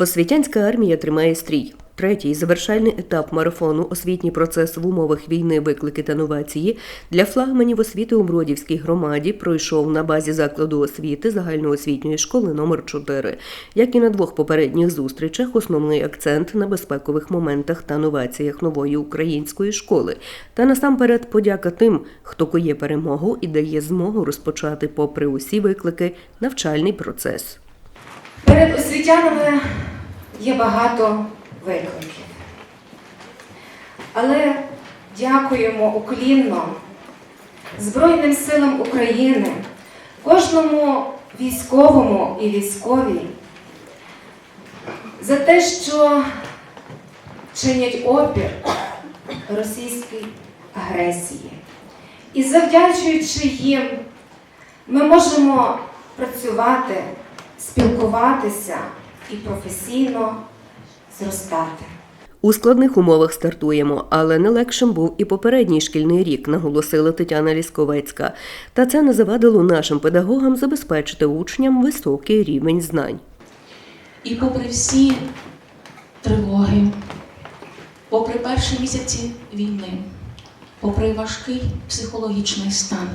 Освітянська армія тримає стрій. Третій завершальний етап марафону Освітній процес в умовах війни, виклики та новації для флагманів освіти у Бродівській громаді пройшов на базі закладу освіти загальноосвітньої школи номер 4 Як і на двох попередніх зустрічах, основний акцент на безпекових моментах та новаціях нової української школи. Та насамперед подяка тим, хто коє перемогу і дає змогу розпочати, попри усі виклики, навчальний процес. Перед освітянами є багато викликів. Але дякуємо уклінно Збройним силам України, кожному військовому і військовій за те, що чинять опір російській агресії. І завдячуючи їм, ми можемо працювати, спілкуватися і професійно зростати. У складних умовах стартуємо, але не легшим був і попередній шкільний рік, наголосила Тетяна Лісковецька. Та це не завадило нашим педагогам забезпечити учням високий рівень знань. І попри всі тривоги, попри перші місяці війни, попри важкий психологічний стан,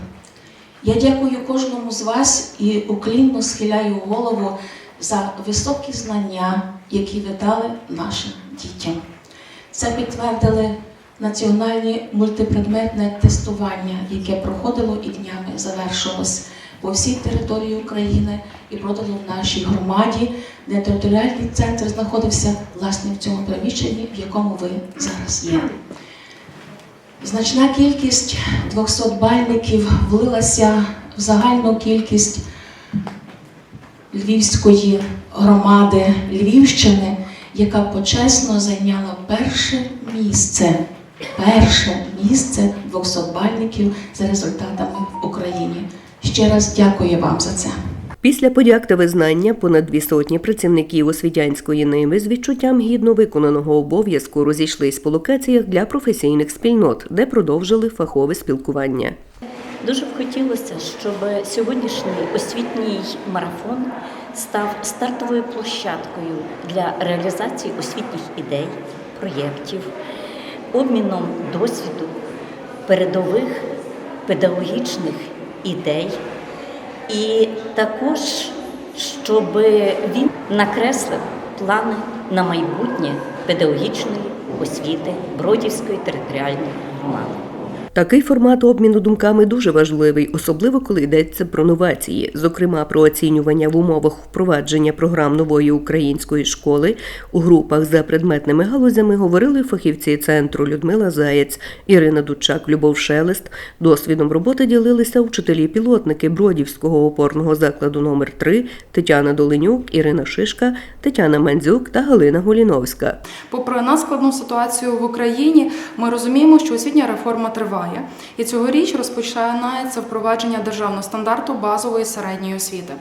я дякую кожному з вас і уклінно схиляю голову за високі знання, які ви дали нашим дітям. Це підтвердили національне мультипредметне тестування, яке проходило і днями завершилось по всій території України і проходило в нашій громаді, де територіальний центр знаходився власне в цьому приміщенні, в якому ви зараз є. Значна кількість 200 бальників влилася в загальну кількість Львівської громади Львівщини, яка почесно зайняла перше місце. Перше місце 200 бальників за результатами в Україні. Ще раз дякую вам за це. Після подяк та визнання понад дві сотні працівників освітянської ними з відчуттям гідно виконаного обов'язку розійшлись по локаціях для професійних спільнот, де продовжили фахове спілкування. Дуже б хотілося, щоб сьогоднішній освітній марафон став стартовою площадкою для реалізації освітніх ідей, проєктів, обміном досвіду, передових педагогічних ідей, і також, щоб він накреслив плани на майбутнє педагогічної освіти Бродівської територіальної громади. Такий формат обміну думками дуже важливий, особливо коли йдеться про новації, зокрема про оцінювання в умовах впровадження програм нової української школи. У групах за предметними галузями говорили фахівці центру Людмила Заєць, Ірина Дучак, Любов Шелест. Досвідом роботи ділилися вчителі-пілотники Бродівського опорного закладу номер 3 Тетяна Доленюк, Ірина Шишка, Тетяна Мандзюк та Галина Голіновська. Попри надскладну ситуацію в Україні, ми розуміємо, що освітня реформа триває. І цьогоріч розпочинається впровадження державного стандарту базової середньої освіти.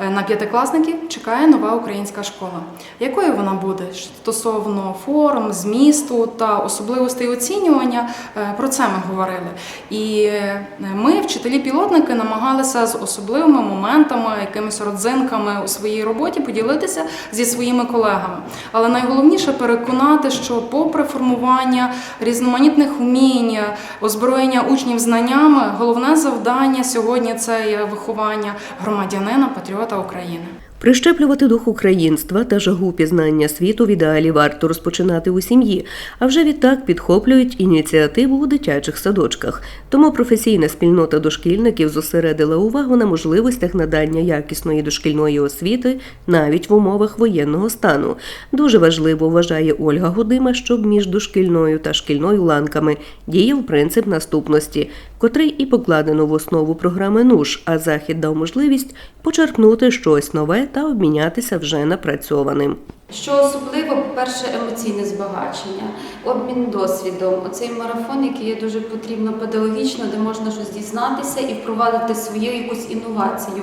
Е, На п'ятикласників чекає нова українська школа. Якою вона буде стосовно форм, змісту та особливостей оцінювання? е, Про це ми говорили. І е, ми, вчителі-пілотники, намагалися з особливими моментами, якимись родзинками у своїй роботі поділитися зі своїми колегами. Але найголовніше переконати, що попри формування різноманітних умінь, озброєння учнів знаннями, головне завдання сьогодні це виховання громадянина, патріота України. Прищеплювати дух українства та жагу пізнання світу в ідеалі варто розпочинати у сім'ї, а вже відтак підхоплюють ініціативу у дитячих садочках. Тому професійна спільнота дошкільників зосередила увагу на можливостях надання якісної дошкільної освіти навіть в умовах воєнного стану. Дуже важливо вважає Ольга Гудима, щоб між дошкільною та шкільною ланками діяв принцип наступності, котрий і покладено в основу програми НУШ, а захід дав можливість почерпнути щось нове та обмінятися вже напрацьованим. Що особливо, по-перше, емоційне збагачення, обмін досвідом. Оцей марафон, який є дуже потрібно педагогічно, де можна щось дізнатися і впровадити свою якусь інновацію,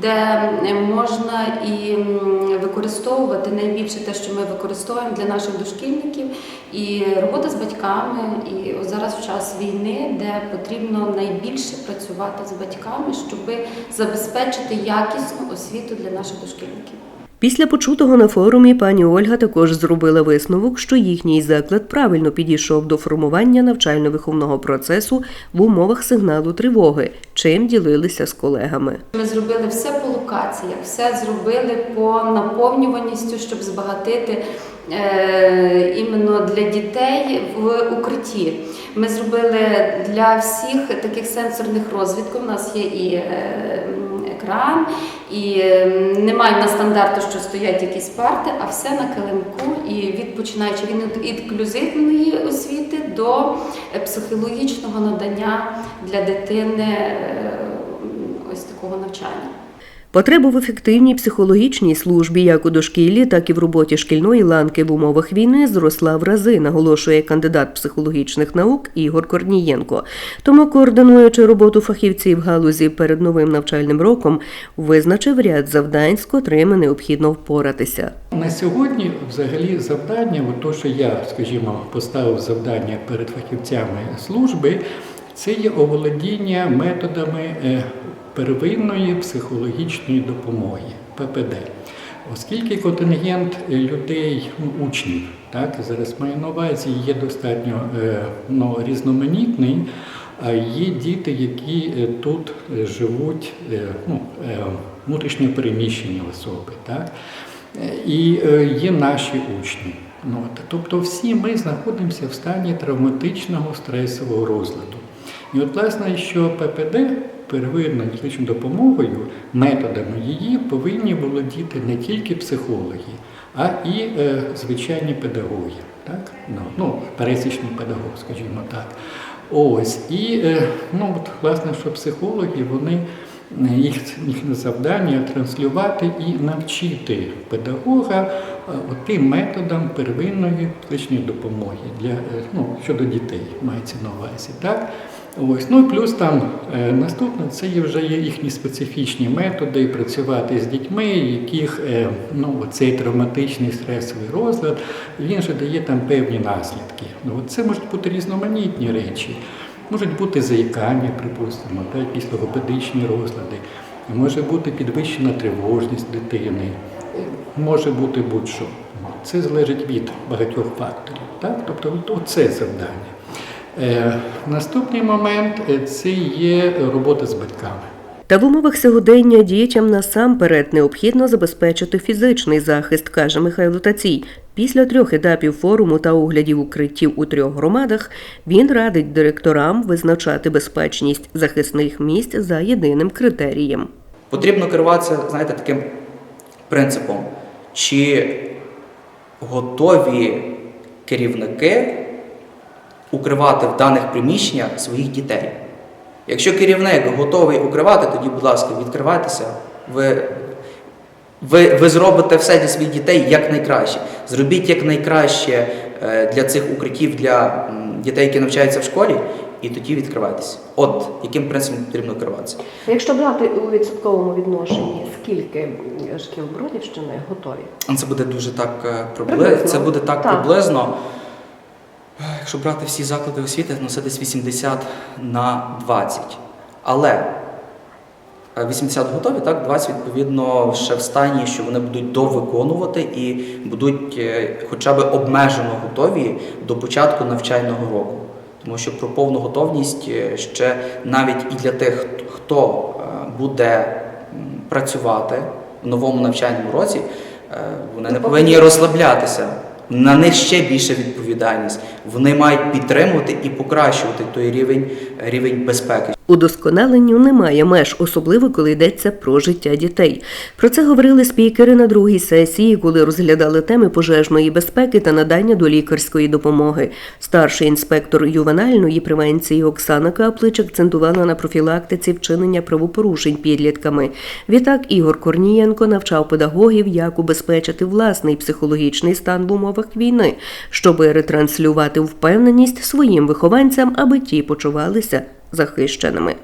де можна і використовувати найбільше те, що ми використовуємо для наших дошкільників, і робота з батьками, і зараз в час війни, де потрібно найбільше працювати з батьками, щоб забезпечити якісну освіту для наших дошкільників. Після почутого на форумі пані Ольга також зробила висновок, що їхній заклад правильно підійшов до формування навчально-виховного процесу в умовах сигналу тривоги, чим ділилися з колегами. Ми зробили все по локаціях, все зробили по наповнюваністю, щоб збагатити е, іменно для дітей в укритті. Ми зробили для всіх таких сенсорних розвідків. У нас є і е, м, і е, немає на стандарту, що стоять якісь парти, а все на килимку і від починаючи від інклюзивної освіти до психологічного надання для дитини е, ось такого навчання. Потребу в ефективній психологічній службі як у дошкіллі, так і в роботі шкільної ланки в умовах війни зросла в рази, наголошує кандидат психологічних наук Ігор Корнієнко. Тому, координуючи роботу фахівців галузі перед новим навчальним роком, визначив ряд завдань, з котрими необхідно впоратися. На сьогодні взагалі завдання, то, що я, скажімо, поставив завдання перед фахівцями служби, це є оволодіння методами е, первинної психологічної допомоги ППД. Оскільки контингент е, людей, ну, учнів, так зараз маю на увазі, є достатньо е, ну, різноманітний, а є діти, які е, тут живуть, ну, внутрішньо переміщені особи. Так? І є наші учні. Ну, тобто всі ми знаходимося в стані травматичного стресового розладу. І от, власне, що ППД первинною медичною допомогою, методами її повинні володіти не тільки психологи, а і е, звичайні педагоги, так? Ну, ну, пересічний педагог, скажімо так. Ось. І е, ну, от, власне, що психологи, вони е, їх, їхнє завдання транслювати і навчити педагога е, тим методам первинної медичної допомоги для, е, ну, щодо дітей, мається на увазі. Так? Ось. Ну і плюс там е, наступне це вже є їхні специфічні методи працювати з дітьми, яких е, ну, цей травматичний стресовий розлад він же дає там певні наслідки. Ну, це можуть бути різноманітні речі. Можуть бути заїкання, припустимо, та якісь логопедичні розлади, може бути підвищена тривожність дитини, може бути будь-що. Це залежить від багатьох факторів. Так? Тобто, оце завдання. Е, наступний момент е, це є робота з батьками. Та в умовах сьогодення дітям насамперед необхідно забезпечити фізичний захист, каже Михайло Тацій. Після трьох етапів форуму та оглядів укриттів у трьох громадах він радить директорам визначати безпечність захисних місць за єдиним критерієм. Потрібно керуватися, знаєте, таким принципом, чи готові керівники укривати в даних приміщеннях своїх дітей. Якщо керівник готовий укривати, тоді, будь ласка, відкривайтеся. Ви, ви, ви зробите все для своїх дітей якнайкраще. Зробіть якнайкраще е, для цих укриттів для дітей, які навчаються в школі, і тоді відкривайтеся. От яким принципом потрібно керуватися. Якщо брати у відсотковому відношенні, скільки шкіл Бродівщини готові? Це буде дуже так е, приблизно. Це буде так, Так. приблизно. Е, Якщо брати всі заклади освіти, ну це десь 80 на 20. Але е, 80 готові, так, 20 відповідно ще в стані, що вони будуть довиконувати і будуть е, хоча б обмежено готові до початку навчального року. Тому що про повну готовність е, ще навіть і для тих, хто е, буде працювати в новому навчальному році, е, вони не повинні розслаблятися. На них ще більша відповідальність. Вони мають підтримувати і покращувати той рівень, рівень безпеки. Удосконаленню немає меж, особливо коли йдеться про життя дітей. Про це говорили спікери на другій сесії, коли розглядали теми пожежної безпеки та надання до лікарської допомоги. Старший інспектор ювенальної превенції Оксана Каплич акцентувала на профілактиці вчинення правопорушень підлітками. Відтак Ігор Корнієнко навчав педагогів, як убезпечити власний психологічний стан в умовах війни, щоби ретранслювати впевненість своїм вихованцям, аби ті почувалися захищеними.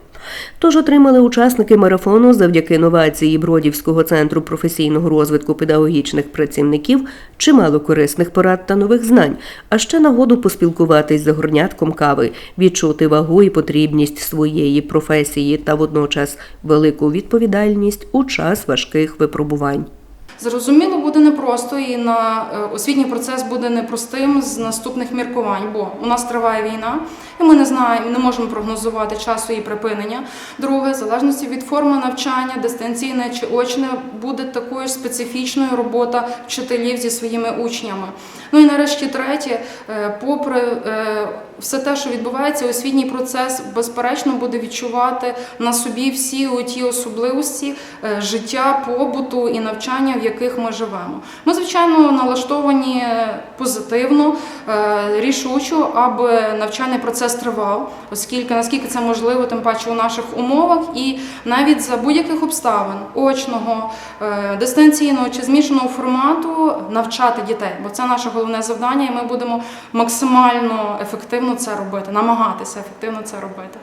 Тож отримали учасники марафону завдяки новації Бродівського центру професійного розвитку педагогічних працівників чимало корисних порад та нових знань, а ще нагоду поспілкуватись за горнятком кави, відчути вагу і потрібність своєї професії та водночас велику відповідальність у час важких випробувань. Зрозуміло, буде непросто і на е, освітній процес буде непростим з наступних міркувань, бо у нас триває війна, і ми не знаємо, не можемо прогнозувати часу її припинення. Друге, в залежності від форми навчання, дистанційне чи очне, буде такою специфічною робота вчителів зі своїми учнями. Ну і нарешті третє, е, попри е, все те, що відбувається, освітній процес безперечно буде відчувати на собі всі ті особливості життя, побуту і навчання, в яких ми живемо. Ми, звичайно, налаштовані позитивно, е, рішучо, аби навчальний процес тривав, оскільки наскільки це можливо, тим паче у наших умовах, і навіть за будь-яких обставин очного, е, дистанційного чи змішаного формату навчати дітей, бо це наше головне завдання, і ми будемо максимально ефективно це робити, намагатися ефективно це робити.